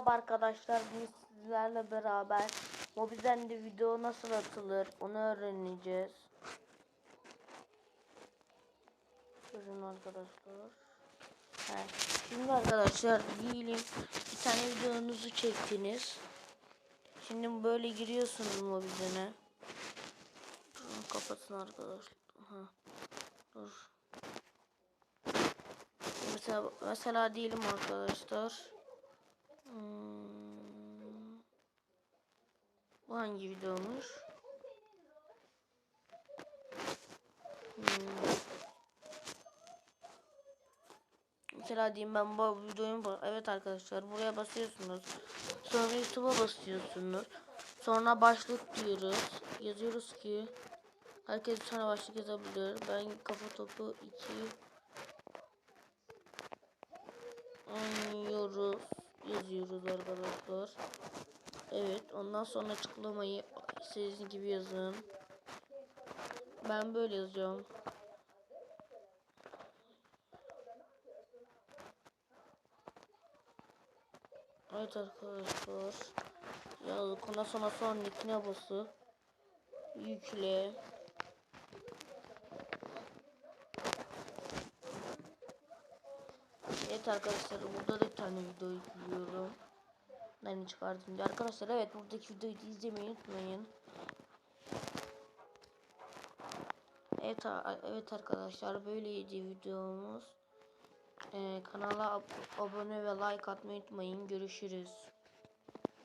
Merhaba arkadaşlar, biz sizlerle beraber Mobizen'de video nasıl atılır onu öğreneceğiz. Buyurun arkadaşlar. He, Şimdi arkadaşlar diyelim bir tane videonuzu çektiniz. Şimdi böyle giriyorsunuz Mobizen'e. Kapatın arkadaşlar. Ha. Dur. Mesela, mesela diyelim arkadaşlar. Bu hangi videomuş? Hmm. Mesela diyeyim ben bu videoyu evet arkadaşlar buraya basıyorsunuz. Sonra YouTube'a basıyorsunuz. Sonra başlık diyoruz. Yazıyoruz ki herkes bir başlık yazabilir. Ben kafa topu 2 oynuyoruz yazıyoruz arkadaşlar. Ondan sonra açıklamayı sizin gibi yazın. Ben böyle yazacağım. Evet arkadaşlar. Yazdık. Ondan sonra son linkine basıp yükle. Evet arkadaşlar burada da bir tane video yüklüyorum. Ben çıkardım diye. Arkadaşlar evet buradaki videoyu izlemeyi unutmayın. Evet, evet arkadaşlar böyleydi videomuz. Ee, kanala ab- abone ve like atmayı unutmayın. Görüşürüz.